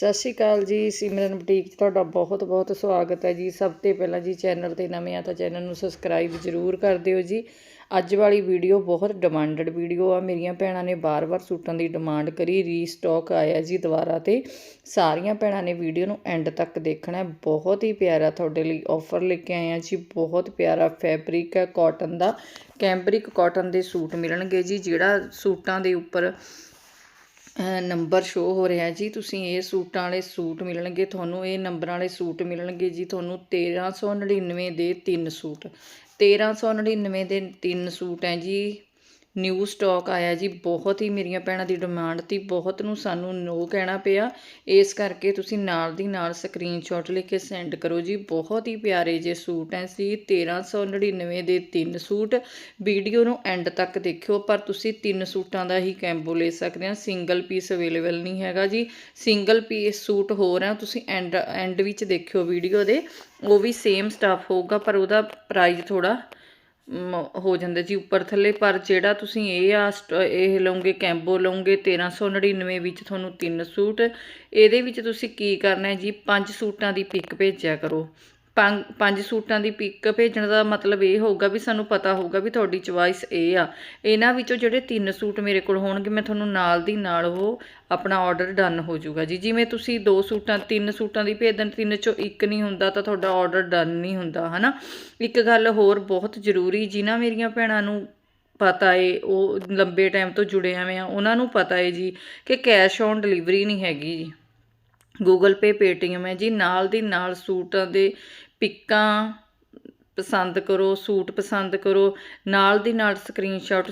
ਸਤਿ ਸ਼੍ਰੀ ਅਕਾਲ ਜੀ, ਸਿਮਰਨ ਬੁਟੀਕ 'ਚ ਤੁਹਾਡਾ ਬਹੁਤ ਬਹੁਤ ਸਵਾਗਤ ਹੈ ਜੀ। ਸਭ ਤੋਂ ਪਹਿਲਾਂ ਜੀ ਚੈਨਲ ਤੇ ਨਵੇਂ ਆ ਤਾਂ ਚੈਨਲ ਨੂੰ ਸਬਸਕ੍ਰਾਈਬ ਜ਼ਰੂਰ ਕਰ ਦਿਓ ਜੀ। ਅੱਜ ਵਾਲੀ ਵੀਡੀਓ ਬਹੁਤ ਡਿਮਾਂਡਡ ਵੀਡੀਓ ਆ। ਮੇਰੀਆਂ ਭੈਣਾਂ ਨੇ ਬਾਰ-ਬਾਰ ਸੂਟਾਂ ਦੀ ਡਿਮਾਂਡ ਕਰੀ ਰੀਸਟਾਕ ਆਇਆ ਜੀ ਦੁਬਾਰਾ ਤੇ। ਸਾਰੀਆਂ ਭੈਣਾਂ ਨੇ ਵੀਡੀਓ ਨੂੰ ਐਂਡ ਤੱਕ ਦੇਖਣਾ ਬਹੁਤ ਹੀ ਪਿਆਰਾ ਤੁਹਾਡੇ ਲਈ ਆਫਰ ਲੈ ਕੇ ਆਏ ਆ ਜੀ। ਬਹੁਤ ਪਿਆਰਾ ਫੈਬਰਿਕ ਹੈ ਕਾਟਨ ਦਾ। ਕੈਂਬਰਿਕ ਕਾਟਨ ਦੇ ਸੂਟ ਮਿਲਣਗੇ ਜੀ, ਜਿਹੜਾ ਸੂਟਾਂ ਦੇ ਉੱਪਰ ਨੰਬਰ ਸ਼ੋ ਹੋ ਰਿਹਾ ਜੀ। ਤੁਸੀਂ ਇਹ ਸੂਟਾਂ ਵਾਲੇ ਸੂਟ ਮਿਲਣਗੇ, ਤੁਹਾਨੂੰ ਇਹ ਨੰਬਰਾਂ ਵਾਲੇ ਸੂਟ ਮਿਲਣਗੇ ਜੀ। ਤੁਹਾਨੂੰ 1399 ਦੇ ਤਿੰਨ ਸੂਟ। 1399 ਦੇ ਤਿੰਨ ਸੂਟ ਹੈ ਜੀ। ਨਿਊ ਸਟਾਕ ਆਇਆ ਜੀ, ਬਹੁਤ ਹੀ ਮੇਰੀਆਂ ਭੈਣਾਂ ਦੀ ਡਿਮਾਂਡ ਤੀ ਬਹੁਤ ਨੂੰ ਸਾਨੂੰ ਨੋ ਕਹਿਣਾ ਪਿਆ। ਇਸ ਕਰਕੇ ਤੁਸੀਂ ਨਾਲ ਦੀ ਨਾਲ ਸਕਰੀਨਸ਼ਾਟ ਲੈ ਕੇ ਸੈਂਡ ਕਰੋ ਜੀ। ਬਹੁਤ ਹੀ ਪਿਆਰੇ ਜੇ ਸੂਟ ਐ ਸੀ 1399 ਦੇ ਤਿੰਨ ਸੂਟ। ਵੀਡੀਓ ਨੂੰ ਐਂਡ ਤੱਕ ਦੇਖਿਓ, ਪਰ ਤੁਸੀਂ ਤਿੰਨ ਸੂਟਾਂ ਦਾ ਹੀ ਕੈਂਬੋ ਲੈ ਸਕਦੇ ਆ। ਸਿੰਗਲ ਪੀਸ ਅਵੇਲੇਬਲ ਨਹੀਂ ਹੈਗਾ ਜੀ। ਸਿੰਗਲ ਪੀਸ ਸੂਟ ਹੋਰ ਆ, ਤੁਸੀਂ ਐਂਡ ਐਂਡ ਵਿੱਚ ਦੇਖਿਓ ਵੀਡੀਓ ਦੇ। ਉਹ ਵੀ ਸੇਮ ਸਟਾਫ ਹੋਊਗਾ, ਪਰ ਉਹਦਾ ਪ੍ਰਾਈਸ ਥੋੜਾ ਹੋ ਜਾਂਦਾ ਜੀ ਉੱਪਰ ਥੱਲੇ, ਪਰ ਜਿਹੜਾ ਤੁਸੀਂ ਇਹ ਆ ਇਹ ਲਓਗੇ, ਕੈਂਬੋ ਲਓਗੇ 1399 ਵਿੱਚ ਤੁਹਾਨੂੰ ਤਿੰਨ ਸੂਟ। ਇਹਦੇ ਵਿੱਚ ਤੁਸੀਂ ਕੀ ਕਰਨਾ ਹੈ ਜੀ, ਪੰਜ ਸੂਟਾਂ ਦੀ ਪਿਕ ਭੇਜਿਆ ਕਰੋ। ਪੰਜ ਪੰਜ ਸੂਟਾਂ ਦੀ ਪਿਕ ਭੇਜਣ ਦਾ ਮਤਲਬ ਇਹ ਹੋਊਗਾ ਵੀ ਸਾਨੂੰ ਪਤਾ ਹੋਊਗਾ ਵੀ ਤੁਹਾਡੀ ਚੁਆਇਸ ਇਹ ਆ। ਇਹਨਾਂ ਵਿੱਚੋਂ ਜਿਹੜੇ ਤਿੰਨ ਸੂਟ ਮੇਰੇ ਕੋਲ ਹੋਣਗੇ, ਮੈਂ ਤੁਹਾਨੂੰ ਨਾਲ ਦੀ ਨਾਲ ਉਹ ਆਪਣਾ ਆਰਡਰ ਡਨ ਹੋ ਜਾਊਗਾ ਜੀ। ਜਿਵੇਂ ਤੁਸੀਂ ਦੋ ਸੂਟਾਂ, ਤਿੰਨ ਸੂਟਾਂ ਦੀ ਭੇਜ ਦੇਣ ਤਿੰਨ ਚੋਂ ਇੱਕ ਨਹੀਂ ਹੁੰਦਾ ਤਾਂ ਤੁਹਾਡਾ ਆਰਡਰ ਡਨ ਨਹੀਂ ਹੁੰਦਾ, ਹਨਾ? ਇੱਕ ਗੱਲ ਹੋਰ ਬਹੁਤ ਜ਼ਰੂਰੀ, ਜਿਨ੍ਹਾਂ ਮੇਰੀਆਂ ਭੈਣਾਂ ਨੂੰ ਪਤਾ ਏ, ਉਹ ਲੰਬੇ ਟਾਈਮ ਤੋਂ ਜੁੜੇ ਆਵੇਂ ਆ, ਉਹਨਾਂ ਨੂੰ ਪਤਾ ਏ ਜੀ ਕਿ ਕੈਸ਼ ਔਨ ਡਿਲੀਵਰੀ ਨਹੀਂ ਹੈਗੀ ਜੀ। ਗੂਗਲ ਪੇ ਪੇਟੀਐਮ ਹੈ ਜੀ। ਨਾਲ ਦੀ ਨਾਲ ਸੂਟਾਂ ਦੇ ਪਿੱਕਾਂ ਪਸੰਦ ਕਰੋ, ਸੂਟ ਪਸੰਦ ਕਰੋ। ਨਾਲ ਦੀ ਨਾਲ ਸਕਰੀਨਸ਼ਾਟ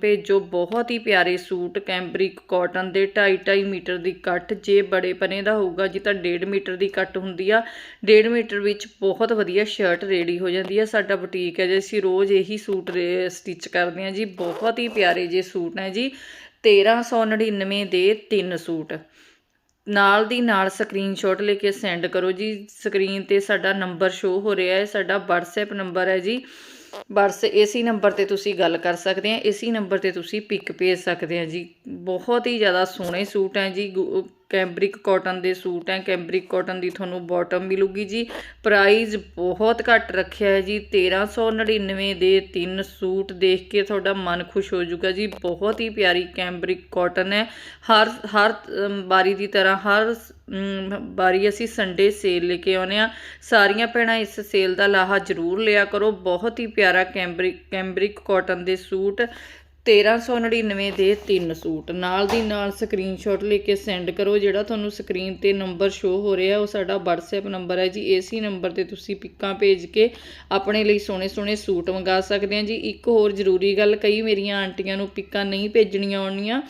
ਭੇਜੋ। ਬਹੁਤ ਹੀ ਪਿਆਰੇ ਸੂਟ ਕੈਂਬਰਿਕ ਕਾਟਨ ਦੇ 2.5 2.5 ਮੀਟਰ ਦੀ ਕੱਟ। ਜੇ ਬੜੇ ਪਨੇ ਦਾ ਹੋਊਗਾ ਜੀ ਤਾਂ 1.5 ਮੀਟਰ ਦੀ ਕੱਟ ਹੁੰਦੀ ਆ 1.5 ਮੀਟਰ ਵਿੱਚ ਬਹੁਤ ਵਧੀਆ ਸ਼ਰਟ ਰੈਡੀ ਹੋ ਜਾਂਦੀ ਆ। ਸਾਡਾ ਬੁਟੀਕ ਹੈ ਜੀ। ਅਸੀਂ ਰੋਜ਼ ਇਹੀ ਸੂਟ ਸਟਿਚ ਕਰਦੇ ਹਾਂ ਜੀ। ਬਹੁਤ ਹੀ ਪਿਆਰੇ ਜੇ ਸੂਟ ਹੈ ਜੀ। 1399 ਦੇ ਤਿੰਨ ਸੂਟ। ਨਾਲ ਦੀ ਨਾਲ ਸਕਰੀਨਸ਼ਾਟ ਲੈ ਕੇ ਸੈਂਡ ਕਰੋ ਜੀ। ਸਕਰੀਨ ਤੇ ਸਾਡਾ ਨੰਬਰ ਸ਼ੋ ਹੋ ਰਿਹਾ ਹੈ, ਸਾਡਾ WhatsApp ਨੰਬਰ ਹੈ ਜੀ। ਬਸ ਇਸੇ ਨੰਬਰ ਤੇ ਤੁਸੀਂ ਗੱਲ ਕਰ ਸਕਦੇ ਆ, ਇਸੇ ਨੰਬਰ ਤੇ ਤੁਸੀਂ ਪਿਕ ਭੇਜ ਸਕਦੇ ਆ ਜੀ। ਬਹੁਤ ਹੀ ਜ਼ਿਆਦਾ ਸੋਹਣੇ ਸੂਟ ਹੈ ਜੀ। ਗੁ- ਕੈਂਬਰਿਕ ਕਾਟਨ ਦੇ ਸੂਟ ਹੈ। ਕੈਂਬਰਿਕ ਕਾਟਨ ਦੀ ਤੁਹਾਨੂੰ ਬਾਟਮ ਮਿਲੂਗੀ ਜੀ। ਪ੍ਰਾਈਸ ਬਹੁਤ ਘੱਟ ਰੱਖਿਆ ਹੈ ਜੀ। 1399 ਦੇ ਤਿੰਨ ਸੂਟ ਦੇਖ ਕੇ ਤੁਹਾਡਾ ਮਨ ਖੁਸ਼ ਹੋ ਜਾਊਗਾ ਜੀ। ਬਹੁਤ ਹੀ ਪਿਆਰੀ ਕੈਂਬਰਿਕ ਕਾਟਨ ਹੈ। ਹਰ ਹਰ ਬਾਰੀ ਦੀ ਤਰ੍ਹਾਂ ਹਰ ਬਾਰੀ ਅਸੀਂ ਸੰਡੇ ਸੇਲ ਲੈ ਕੇ ਆਉਂਦੇ ਆ ਸਾਰੀਆਂ ਭੈਣਾਂ ਇਸ ਸੇਲ ਦਾ ਲਾਹਾ ਜ਼ਰੂਰ ਲਿਆ ਕਰੋ। ਬਹੁਤ ਹੀ ਪਿਆਰਾ ਕੈਂਬਰਿਕ ਕੈਂਬਰਿਕ ਕਾਟਨ ਦੇ ਸੂਟ 1399 ਦੇ ਤਿੰਨ ਸੂਟ। ਨਾਲ ਦੀ ਨਾਲ ਸਕਰੀਨਸ਼ਾਟ ਲੈ ਕੇ ਸੈਂਡ ਕਰੋ, ਜਿਹੜਾ ਤੁਹਾਨੂੰ ਸਕਰੀਨ ਤੇ ਨੰਬਰ ਸ਼ੋ ਹੋ ਰਿਹਾ, ਉਹ ਸਾਡਾ WhatsApp ਨੰਬਰ ਹੈ ਜੀ। ਇਸੇ ਨੰਬਰ ਤੇ ਤੁਸੀਂ ਪਿੱਕਾਂ ਭੇਜ ਕੇ ਆਪਣੇ ਲਈ ਸੋਹਣੇ ਸੋਹਣੇ ਸੂਟ ਮੰਗਾ ਸਕਦੇ ਆ ਜੀ। ਇੱਕ ਹੋਰ ਜ਼ਰੂਰੀ ਗੱਲ, ਕਈ ਮੇਰੀਆਂ ਆਂਟੀਆਂ ਨੂੰ ਪਿੱਕਾਂ ਨਹੀਂ ਭੇਜਣੀਆਂ ਆਉਣੀਆਂ।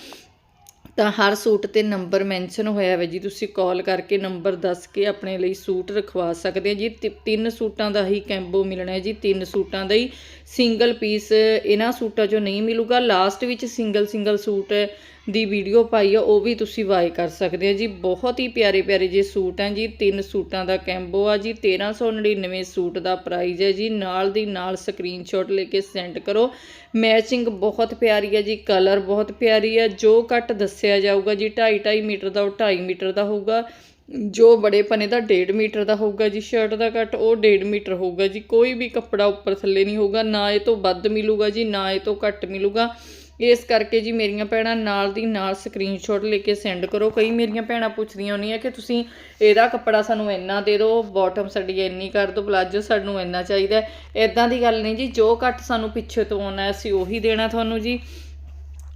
ਤਾਂ ਹਰ ਸੂਟ ਤੇ ਨੰਬਰ ਮੈਂਸ਼ਨ ਹੋਇਆ ਹੋਵੇ ਜੀ। ਤੁਸੀਂ ਕਾਲ ਕਰਕੇ ਨੰਬਰ ਦੱਸ ਕੇ ਆਪਣੇ ਲਈ ਸੂਟ ਰਖਵਾ ਸਕਦੇ ਜੀ। ਤਿ- ਤਿੰਨ ਸੂਟਾਂ ਦਾ ਹੀ ਕੈਂਬੋ ਮਿਲਣਾ ਹੈ ਜੀ। ਤਿੰਨ ਸੂਟਾਂ ਦਾ ਹੀ ਸਿੰਗਲ ਪੀਸ ਇਹਨਾਂ ਸੂਟਾਂ 'ਚੋਂ ਨਹੀਂ ਮਿਲੂਗਾ। ਲਾਸਟ ਵਿੱਚ ਸਿੰਗਲ ਸਿੰਗਲ ਸੂਟ ਦੀ ਵੀਡੀਓ ਪਾਈ ਆ, ਉਹ ਵੀ ਤੁਸੀਂ ਬਾਏ ਕਰ ਸਕਦੇ ਆ। ਜੀ, ਬਹੁਤ ਹੀ ਪਿਆਰੇ ਪਿਆਰੇ ਜੇ ਸੂਟ ਹੈ ਜੀ, ਤਿੰਨ ਸੂਟਾਂ ਦਾ ਕੈਂਬੋ ਆ ਜੀ 1399 ਸੂਟ ਦਾ ਪ੍ਰਾਈਸ ਹੈ ਜੀ। ਨਾਲ ਦੀ ਨਾਲ ਸਕਰੀਨਸ਼ਾਟ ਲੈ ਕੇ ਸੈਂਡ ਕਰੋ। ਮੈਚਿੰਗ ਬਹੁਤ ਪਿਆਰੀ ਹੈ ਜੀ, ਕਲਰ ਬਹੁਤ ਪਿਆਰੀ ਹੈ ਜੋ ਕੱਟ ਦੱਸਿਆ ਜਾਊਗਾ ਜੀ 2.5 2.5 ਮੀਟਰ ਦਾ, ਉਹ 2.5 ਮੀਟਰ ਦਾ ਹੋਊਗਾ। ਜੋ ਬੜੇ ਪਨੇ ਦਾ 1.5 ਮੀਟਰ ਦਾ ਹੋਊਗਾ ਜੀ, ਸ਼ਰਟ ਦਾ ਕੱਟ ਉਹ 1.5 ਮੀਟਰ ਹੋਊਗਾ ਜੀ। ਕੋਈ ਵੀ ਕੱਪੜਾ ਉੱਪਰ ਥੱਲੇ ਨਹੀਂ ਹੋਊਗਾ, ਨਾ ਇਹ ਤੋਂ ਵੱਧ ਮਿਲੂਗਾ ਜੀ, ਨਾ ਇਹ ਤੋਂ ਘੱਟ ਮਿਲੂਗਾ। ਇਸ ਕਰਕੇ ਜੀ ਮੇਰੀਆਂ ਭੈਣਾਂ ਨਾਲ ਦੀ ਨਾਲ ਸਕਰੀਨਸ਼ਾਟ ਲੈ ਕੇ ਸੈਂਡ ਕਰੋ। ਕਈ ਮੇਰੀਆਂ ਭੈਣਾਂ ਪੁੱਛਦੀਆਂ ਹੁੰਦੀਆਂ ਕਿ ਤੁਸੀਂ ਇਹਦਾ ਕੱਪੜਾ ਸਾਨੂੰ ਇੰਨਾ ਦੇ ਦਿਓ ਬਾਟਮ ਸਾਡੀ ਇੰਨੀ ਕਰ ਦਿਓ ਪਲਾਜੋ ਸਾਨੂੰ ਇੰਨਾ ਚਾਹੀਦਾ ਇਦਾਂ ਦੀ ਗੱਲ ਨਹੀਂ ਜੀ, ਜੋ ਕੱਟ ਸਾਨੂੰ ਪਿੱਛੇ ਤੋਂ ਆਉਣਾ ਅਸੀਂ ਉਹੀ ਦੇਣਾ ਤੁਹਾਨੂੰ ਜੀ।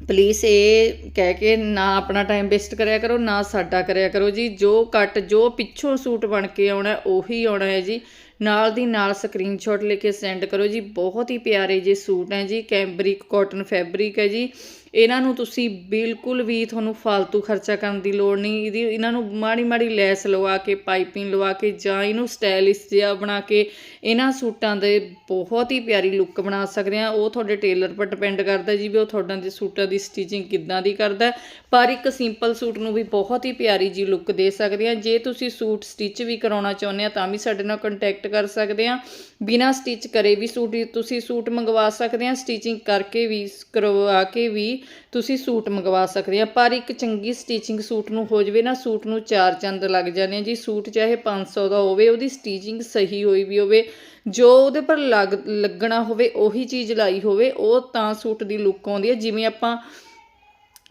ਪਲੀਜ਼ ਇਹ ਕਹਿ ਕੇ ਨਾ ਆਪਣਾ ਟਾਈਮ ਵੇਸਟ ਕਰਿਆ ਕਰੋ, ਨਾ ਸਾਡਾ ਕਰਿਆ ਕਰੋ ਜੀ। ਜੋ ਕੱਟ ਜੋ ਪਿੱਛੋਂ ਸੂਟ ਬਣ ਕੇ ਆਉਣਾ ਉਹੀ ਆਉਣਾ ਹੈ ਜੀ। ਨਾਲ ਦੀ ਨਾਲ ਸਕਰੀਨਸ਼ਾਟ ਲੈ ਕੇ ਸੈਂਡ ਕਰੋ ਜੀ। ਬਹੁਤ ਹੀ ਪਿਆਰੇ ਜੇ ਸੂਟ ਹੈ ਜੀ। ਕੈਂਬਰਿਕ ਕਾਟਨ ਫੈਬਰਿਕ ਹੈ ਜੀ। ਇਹਨਾਂ ਨੂੰ ਤੁਸੀਂ ਬਿਲਕੁਲ ਵੀ ਤੁਹਾਨੂੰ ਫालतू ਖਰਚਾ ਕਰਨ ਦੀ ਲੋੜ ਨਹੀਂ। ਇਹਦੀ ਇਹਨਾਂ ਨੂੰ ਮਾੜੀ ਮਾੜੀ ਲੈਸ ਲਵਾ ਕੇ ਪਾਈਪਿੰਗ ਲਵਾ ਕੇ ਜਾਂ ਇਹਨੂੰ ਸਟਾਈਲਿਸ਼ ਜਿਹਾ ਬਣਾ ਕੇ ਇਹਨਾਂ ਸੂਟਾਂ ਦੇ ਬਹੁਤ ਹੀ ਪਿਆਰੀ ਲੁੱਕ ਬਣਾ ਸਕਦੇ ਆ ਉਹ ਤੁਹਾਡੇ ਟੇਲਰ ਪਰ ਡਿਪੈਂਡ ਕਰਦਾ ਜੀ ਵੀ ਉਹ ਤੁਹਾਡਾ ਦੇ ਸੂਟਾਂ ਦੀ ਸਟਿਚਿੰਗ ਕਿੱਦਾਂ ਦੀ ਕਰਦਾ। ਪਰ ਇੱਕ ਸਿੰਪਲ ਸੂਟ ਨੂੰ ਵੀ ਬਹੁਤ ਹੀ ਪਿਆਰੀ ਜੀ ਲੁੱਕ ਦੇ ਸਕਦੇ ਆ ਜੇ ਤੁਸੀਂ ਸੂਟ ਸਟਿਚ ਵੀ ਕਰਾਉਣਾ ਚਾਹੁੰਦੇ ਆ ਤਾਂ ਵੀ ਸਾਡੇ ਨਾਲ ਕੰਟੈਕਟ ਕਰ ਸਕਦੇ ਆ ਬਿਨਾ ਸਟਿਚ ਕਰੇ ਵੀ ਸੂਟ ਤੁਸੀਂ ਸੂਟ ਮੰਗਵਾ ਸਕਦੇ ਆ ਸਟਿਚਿੰਗ ਕਰਕੇ ਵੀ, ਕਰਵਾ ਕੇ ਵੀ ਤੁਸੀਂ ਸੂਟ ਮੰਗਵਾ ਸਕਦੇ ਆ, ਪਰ ਇੱਕ ਚੰਗੀ ਸਟੀਚਿੰਗ ਸੂਟ ਨੂੰ ਹੋ ਜਵੇ ਨਾ, ਸੂਟ ਨੂੰ ਚਾਰ ਚੰਦ ਲੱਗ ਜਾਂਦੇ ਆ। ਜੀ, ਸੂਟ ਚਾਹੇ 500 ਦਾ ਹੋਵੇ, ਉਹਦੀ ਸਟੀਚਿੰਗ ਸਹੀ ਹੋਈ ਵੀ ਹੋਵੇ, ਜੋ ਉਹਦੇ ਪਰ ਲੱਗ, ਲੱਗਣਾ ਹੋਵੇ, ਉਹੀ ਚੀਜ਼ ਲਾਈ ਹੋਵੇ, ਉਹ ਤਾਂ ਸੂਟ ਦੀ ਲੁੱਕ ਆਉਂਦੀ ਹੈ ਜਿਵੇਂ ਆਪਾਂ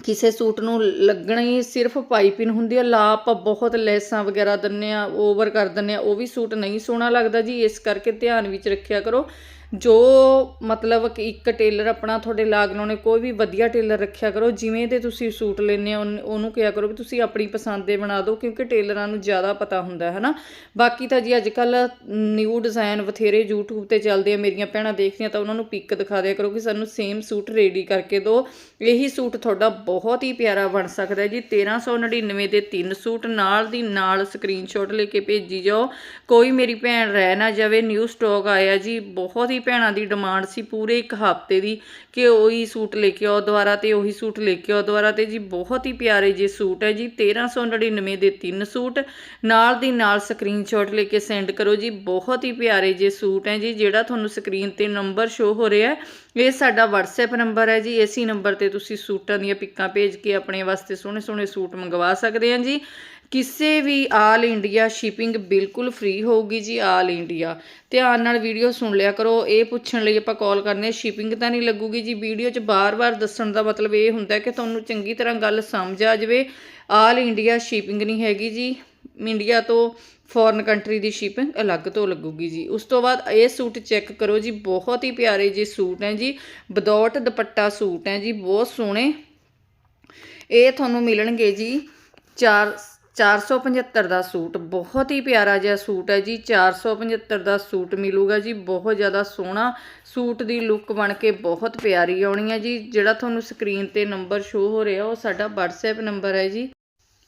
ਕਿਸੇ ਸੂਟ ਨੂੰ ਲੱਗਣਾ ਹੀ ਸਿਰਫ ਪਾਈਪਿੰਗ ਹੁੰਦੀ ਆ, ਲਾ ਆਪਾਂ ਬਹੁਤ ਲੈਸਾਂ ਵਗੈਰਾ ਦਿੰਨੇ ਆ ਓਵਰ ਕਰ ਦਿੰਨੇ ਆ, ਉਹ ਵੀ ਸੂਟ ਨਹੀਂ ਸੋਹਣਾ ਲੱਗਦਾ ਜੀ। ਇਸ ਕਰਕੇ ਧਿਆਨ ਵਿੱਚ ਰੱਖਿਆ ਕਰੋ। ਜੋ ਮਤਲਬ ਕਿ ਇੱਕ ਟੇਲਰ ਆਪਣਾ ਤੁਹਾਡੇ ਲਾਗ ਲਾਉਣੇ, ਕੋਈ ਵੀ ਵਧੀਆ ਟੇਲਰ ਰੱਖਿਆ ਕਰੋ, ਜਿਵੇਂ ਦੇ ਤੁਸੀਂ ਸੂਟ ਲੈਣੇ ਆ ਉਹਨ- ਉਹਨੂੰ ਕਿਹਾ ਕਰੋ ਵੀ ਤੁਸੀਂ ਆਪਣੀ ਪਸੰਦ ਦੇ ਬਣਾ ਦਿਓ, ਕਿਉਂਕਿ ਟੇਲਰਾਂ ਨੂੰ ਜ਼ਿਆਦਾ ਪਤਾ ਹੁੰਦਾ ਹੈ ਨਾ ਬਾਕੀ ਤਾਂ ਜੀ ਅੱਜ ਕੱਲ ਨਿਊ ਡਿਜ਼ਾਈਨ ਬਥੇਰੇ YouTube ਤੇ ਚੱਲਦੇ ਆ, ਮੇਰੀਆਂ ਭੈਣਾਂ ਦੇਖਦੀਆਂ ਤਾਂ ਉਹਨਾਂ ਨੂੰ ਪਿਕ ਦਿਖਾ ਦਿਆ ਕਰੋ ਕਿ ਸਾਨੂੰ ਸੇਮ ਸੂਟ ਰੈਡੀ ਕਰਕੇ ਦਿਓ। ਇਹੀ ਸੂਟ ਤੁਹਾਡਾ ਬਹੁਤ ਹੀ ਪਿਆਰਾ ਬਣ ਸਕਦਾ ਹੈ ਜੀ। 1399 ਦੇ ਤਿੰਨ ਸੂਟ, ਨਾਲ ਦੀ ਨਾਲ ਸਕਰੀਨਸ਼ਾਟ ਲੈ ਕੇ ਭੇਜੀ ਜਾਓ। ਕੋਈ ਮੇਰੀ ਭੈਣ ਰਹਿ ਨਾ ਜਾਵੇ ਨਿਊ ਸਟਾਕ ਆਇਆ ਜੀ, ਬਹੁਤ ਹੀ ਭੈਣਾਂ ਦੀ ਡਿਮਾਂਡ ਸੀ ਪੂਰੇ ਇੱਕ ਹਫ਼ਤੇ ਦੀ ਕਿ ਉਹੀ ਸੂਟ ਲੈ ਕੇ ਆਓ ਦੁਬਾਰਾ ਤੇ ਉਹੀ ਸੂਟ ਲੈ ਕੇ ਆਓ ਦੁਬਾਰਾ ਤੇ ਜੀ ਬਹੁਤ ਹੀ ਪਿਆਰੇ ਜੇ ਸੂਟ ਹੈ ਜੀ। 1399 ਦੇ ਤਿੰਨ ਸੂਟ, ਨਾਲ ਦੀ ਨਾਲ ਸਕਰੀਨਸ਼ਾਟ ਲੈ ਕੇ ਸੈਂਡ ਕਰੋ ਜੀ। ਬਹੁਤ ਹੀ ਪਿਆਰੇ ਜੇ ਸੂਟ ਹੈ ਜੀ, ਜਿਹੜਾ ਤੁਹਾਨੂੰ ਸਕਰੀਨ ਤੇ ਨੰਬਰ ਸ਼ੋ ਹੋ ਰਿਹਾ ਇਹ ਸਾਡਾ WhatsApp ਨੰਬਰ ਹੈ ਜੀ। ਇਸੇ ਨੰਬਰ ਤੇ ਤੁਸੀਂ ਸੂਟਾਂ ਦੀਆਂ ਪਿੱਕਾਂ ਭੇਜ ਕੇ ਆਪਣੇ ਵਾਸਤੇ ਸੋਹਣੇ ਸੋਹਣੇ ਸੂਟ ਮੰਗਵਾ ਸਕਦੇ ਹਾਂ ਜੀ। ਕਿਸੇ ਵੀ ਆਲ ਇੰਡੀਆ ਸ਼ਿਪਿੰਗ ਬਿਲਕੁਲ ਫ੍ਰੀ ਹੋਊਗੀ ਜੀ ਆਲ ਇੰਡੀਆ ਧਿਆਨ ਨਾਲ ਵੀਡੀਓ ਸੁਣ ਲਿਆ ਕਰੋ। ਇਹ ਪੁੱਛਣ ਲਈ ਆਪਾਂ ਕਾਲ ਕਰਨੇ ਸ਼ਿਪਿੰਗ ਤਾਂ ਨਹੀਂ ਲੱਗੂਗੀ ਜੀ। ਵੀਡੀਓ 'ਚ ਬਾਰ-ਬਾਰ ਦੱਸਣ ਦਾ ਮਤਲਬ ਇਹ ਹੁੰਦਾ ਕਿ ਤੁਹਾਨੂੰ ਚੰਗੀ ਤਰ੍ਹਾਂ ਗੱਲ ਸਮਝ ਆ ਜਾਵੇ। ਆਲ ਇੰਡੀਆ ਸ਼ਿਪਿੰਗ ਨਹੀਂ ਹੈਗੀ ਜੀ। ਇੰਡੀਆ ਤੋਂ ਫੋਰਨ ਕੰਟਰੀ ਦੀ ਸ਼ਿਪਿੰਗ ਅਲੱਗ ਤੋਂ ਲੱਗੂਗੀ ਜੀ। ਉਸ ਤੋਂ ਬਾਅਦ ਇਹ ਸੂਟ ਚੈੱਕ ਕਰੋ ਜੀ। ਬਹੁਤ ਹੀ ਪਿਆਰੇ ਜੀ ਸੂਟ ਹੈ ਜੀ। ਬਦੌਟ ਦੁਪੱਟਾ ਸੂਟ ਹੈ ਜੀ। ਬਹੁਤ ਸੋਹਣੇ। ਇਹ ਤੁਹਾਨੂੰ ਮਿਲਣਗੇ ਜੀ। 4 475 ਦਾ ਸੂਟ, ਬਹੁਤ ਹੀ ਪਿਆਰਾ ਜਿਹਾ ਸੂਟ ਹੈ ਜੀ। 475 ਦਾ ਸੂਟ ਮਿਲੂਗਾ ਜੀ, ਬਹੁਤ ਜ਼ਿਆਦਾ ਸੋਹਣਾ ਸੂਟ ਦੀ ਲੁੱਕ ਬਣ ਕੇ ਬਹੁਤ ਪਿਆਰੀ ਆਉਣੀ ਹੈ ਜੀ। ਜਿਹੜਾ ਤੁਹਾਨੂੰ ਸਕਰੀਨ ਤੇ ਨੰਬਰ ਸ਼ੋ ਹੋ ਰਿਹਾ, ਉਹ ਸਾਡਾ WhatsApp ਨੰਬਰ ਹੈ ਜੀ।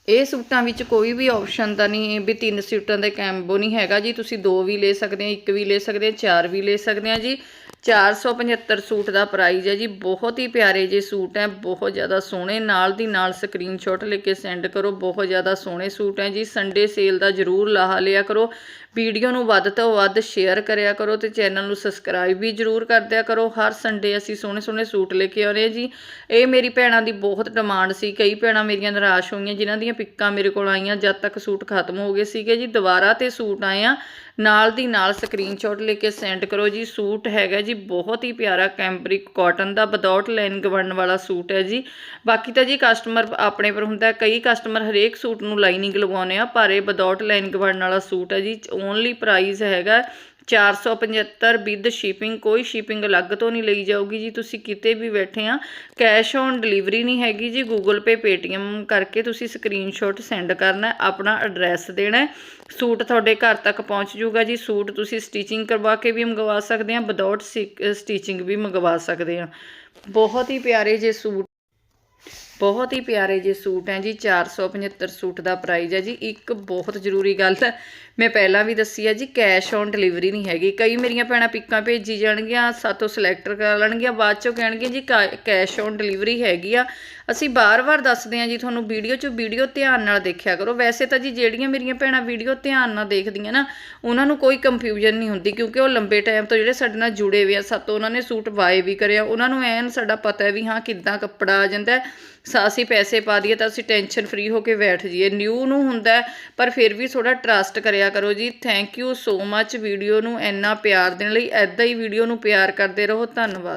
ਇਹ ਸੂਟਾਂ ਵਿੱਚ ਕੋਈ ਵੀ ਆਪਸ਼ਨ ਤਾਂ ਨਹੀਂ ਵੀ ਤਿੰਨ ਸੂਟਾਂ ਦਾ ਕੈਂਬੋ ਨਹੀਂ ਹੈਗਾ ਜੀ। ਤੁਸੀਂ ਦੋ ਵੀ ਲੈ ਸਕਦੇ ਆ ਇੱਕ ਵੀ ਲੈ ਸਕਦੇ ਆ ਚਾਰ ਵੀ ਲੈ ਸਕਦੇ ਆ ਜੀ। 475 ਸੂਟ ਦਾ ਪ੍ਰਾਈਜ਼ ਹੈ ਜੀ। ਬਹੁਤ ਹੀ ਪਿਆਰੇ ਜੇ ਸੂਟ ਹੈ। ਬਹੁਤ ਜ਼ਿਆਦਾ ਸੋਹਣੇ। ਨਾਲ ਦੀ ਨਾਲ ਸਕਰੀਨਸ਼ਾਟ ਲੈ ਕੇ ਸੈਂਡ ਕਰੋ। ਬਹੁਤ ਜ਼ਿਆਦਾ ਸੋਹਣੇ ਸੂਟ ਹੈ ਜੀ। ਸੰਡੇ ਸੇਲ ਦਾ ਜ਼ਰੂਰ ਲਾਹਾ ਲਿਆ ਕਰੋ। ਵੀਡੀਓ ਨੂੰ ਵੱਧ ਤੋਂ ਵੱਧ ਸ਼ੇਅਰ ਕਰਿਆ ਕਰੋ ਤੇ ਚੈਨਲ ਨੂੰ ਸਬਸਕ੍ਰਾਈਬ ਵੀ ਜ਼ਰੂਰ ਕਰ ਦਿਆ ਕਰੋ। ਹਰ ਸੰਡੇ ਅਸੀਂ ਸੋਹਣੇ ਸੋਹਣੇ ਸੂਟ ਲੈ ਕੇ ਆਉਂਦੇ ਹਾਂ ਜੀ। ਇਹ ਮੇਰੀ ਭੈਣਾਂ ਦੀ ਬਹੁਤ ਡਿਮਾਂਡ ਸੀ। ਕਈ ਭੈਣਾਂ ਮੇਰੀਆਂ ਨਿਰਾਸ਼ ਹੋਈਆਂ ਜਿਨ੍ਹਾਂ ਦੀਆਂ ਪਿੱਕਾਂ ਮੇਰੇ ਕੋਲ ਆਈਆਂ। ਜਦ ਤੱਕ ਸੂਟ ਖਤਮ ਹੋ ਗਏ ਸੀਗੇ ਜੀ, ਦੁਬਾਰਾ ਤੇ ਸੂਟ ਆਏ ਆ ਨਾਲ ਦੀ ਨਾਲ ਸਕਰੀਨਸ਼ਾਟ ਲੈ ਕੇ ਸੈਂਡ ਕਰੋ ਜੀ। ਸੂਟ ਹੈਗਾ ਜੀ, ਬਹੁਤ ਹੀ ਪਿਆਰਾ ਕੈਂਬਰਿਕ ਕਾਟਨ ਦਾ ਵਿਦਆਊਟ ਲਾਈਨ ਬਣਨ ਵਾਲਾ ਸੂਟ ਹੈ ਜੀ। ਬਾਕੀ ਤਾਂ ਜੀ ਕਸਟਮਰ ਆਪਣੇ ਪਰ ਹੁੰਦਾ ਕਈ ਕਸਟਮਰ ਹਰੇਕ ਸੂਟ ਨੂੰ ਲਾਈਨਿੰਗ ਲਗਾਉਂਦੇ ਆ, ਪਰ ਇਹ ਵਿਦਆਊਟ ਲਾਈਨ ਬਣਨ ਵਾਲਾ ਸੂਟ ਹੈ ਜੀ। ਓਨਲੀ ਪ੍ਰਾਈਸ ਹੈਗਾ 475 ਵਿਦ ਸ਼ਿਪਿੰਗ, ਕੋਈ ਸ਼ਿਪਿੰਗ ਅਲੱਗ ਤੋਂ ਨਹੀਂ ਲਈ ਜਾਊਗੀ ਜੀ। ਤੁਸੀਂ ਕਿਤੇ ਵੀ ਬੈਠੇ ਆ, ਕੈਸ਼ ਔਨ ਡਿਲੀਵਰੀ ਨਹੀਂ ਹੈਗੀ ਜੀ। ਗੂਗਲ ਪੇ ਪੇਟੀਐਮ ਕਰਕੇ ਤੁਸੀਂ ਸਕਰੀਨਸ਼ਾਟ ਸੈਂਡ ਕਰਨਾ ਆਪਣਾ ਐਡਰੈਸ ਦੇਣਾ ਸੂਟ ਤੁਹਾਡੇ ਘਰ ਤੱਕ ਪਹੁੰਚ ਜਾਊਗਾ ਜੀ। ਸੂਟ ਤੁਸੀਂ ਸਟਿਚਿੰਗ ਕਰਵਾ ਕੇ ਵੀ ਮੰਗਵਾ ਸਕਦੇ ਆ ਵਿਦਆਊਟ ਸਟਿਚਿੰਗ ਵੀ ਮੰਗਵਾ ਸਕਦੇ ਆ। ਬਹੁਤ ਹੀ ਪਿਆਰੇ ਜੇ ਸੂਟ ਬਹੁਤ ਹੀ ਪਿਆਰੇ ਜੇ ਸੂਟ ਹੈ ਜੀ 475 ਸੂਟ ਦਾ ਪ੍ਰਾਈਸ ਹੈ ਜੀ, ਇੱਕ ਬਹੁਤ ਜ਼ਰੂਰੀ ਗੱਲ ਮੈਂ ਪਹਿਲਾਂ ਵੀ ਦੱਸੀ ਹੈ ਜੀ ਕੈਸ਼ ਔਨ ਡਿਲੀਵਰੀ ਨਹੀਂ ਹੈਗੀ। ਕਈ ਮੇਰੀਆਂ ਭੈਣਾਂ ਪਿੱਕਾਂ ਭੇਜੀ ਜਾਣਗੀਆਂ, ਸਾਤੋਂ ਸਿਲੈਕਟ ਕਰ ਲੈਣਗੀਆਂ, ਬਾਅਦ ਚੋਂ ਕਹਿਣਗੀਆਂ ਜੀ ਕੈਸ਼ ਔਨ ਡਿਲੀਵਰੀ ਹੈਗੀ ਆ। ਅਸੀਂ ਬਾਰ-ਬਾਰ ਦੱਸਦੇ ਹਾਂ ਜੀ ਤੁਹਾਨੂੰ, ਵੀਡੀਓ 'ਚ ਵੀਡੀਓ ਧਿਆਨ ਨਾਲ ਦੇਖਿਆ ਕਰੋ। ਵੈਸੇ ਤਾਂ ਜੀ ਜਿਹੜੀਆਂ ਮੇਰੀਆਂ ਭੈਣਾਂ ਵੀਡੀਓ ਧਿਆਨ ਨਾਲ ਦੇਖਦੀਆਂ ਨਾ, ਉਹਨਾਂ ਨੂੰ ਕੋਈ ਕੰਫਿਊਜ਼ਨ ਨਹੀਂ ਹੁੰਦੀ, ਕਿਉਂਕਿ ਉਹ ਲੰਬੇ ਟਾਈਮ ਤੋਂ ਜਿਹੜੇ ਸਾਡੇ ਨਾਲ ਜੁੜੇ ਹੋਏ ਆ, ਸਾਤੋਂ ਉਹਨਾਂ ਨੇ ਸੂਟ ਬਾਏ ਵੀ ਕਰਿਆ। ਉਹਨਾਂ ਨੂੰ ਐਨ ਸਾਡਾ ਪਤਾ ਹੈ ਵੀ ਹਾਂ ਕਿੱਦਾਂ ਕੱਪੜਾ ਆ ਜਾਂਦਾ ਅਸੀਂ ਪੈਸੇ ਪਾ ਦਈਏ ਤਾਂ ਅਸੀਂ ਟੈਨਸ਼ਨ ਫ੍ਰੀ ਹੋ ਕੇ ਬੈਠ ਜਾਈਏ। ਨਿਊ ਨੂੰ ਹੁੰਦਾ ਪਰ ਫਿਰ ਵੀ ਥੋੜਾ ਟਰਸਟ ਕਰਿਆ ਕਰੋ ਜੀ। Thank you so much video ਨੂੰ ਇੰਨਾ ਪਿਆਰ ਦੇਣ ਲਈ ਐਦਾਂ ਹੀ ਵੀਡੀਓ ਨੂੰ ਪਿਆਰ ਕਰਦੇ ਰਹੋ। ਧੰਨਵਾਦ।